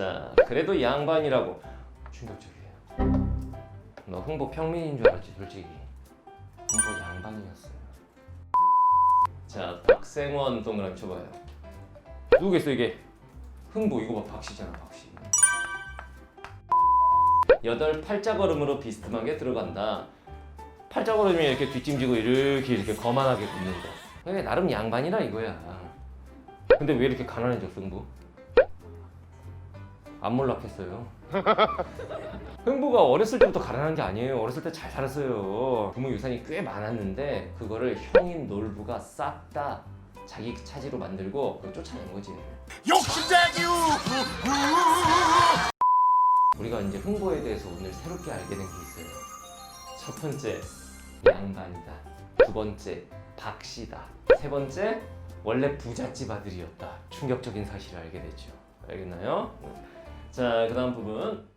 자, 그래도 이 양반이라고 충격적이에요. 너 흥보 평민인 줄 알았지, 솔직히. 흥보 양반이었어요. 자, 박생원 동그라미 쳐봐요. 누구겠어 이게? 흥보 이거 봐, 박씨잖아, 박씨. 여덟 팔자 걸음으로 비스듬하게 들어간다. 팔자 걸음이 이렇게 뒷짐지고 이렇게 이렇게 거만하게 굽는다. 나름 양반이라 이거야. 근데 왜 이렇게 가난해졌어, 흥부? 안 몰락했어요. 흥부가 어렸을 때부터 가난한 게 아니에요. 어렸을 때 잘 살았어요. 부모 유산이 꽤 많았는데 그거를 형인 놀부가 싹 다 자기 차지로 만들고 그걸 쫓아낸 거지. 욕심쟁이 우리가 이제 흥보에 대해서 오늘 새롭게 알게 된 게 있어요. 첫 번째, 양반이다. 두 번째, 박씨다. 세 번째, 원래 부잣집 아들이었다. 충격적인 사실을 알게 됐죠. 알겠나요? 자, 그 다음 부분.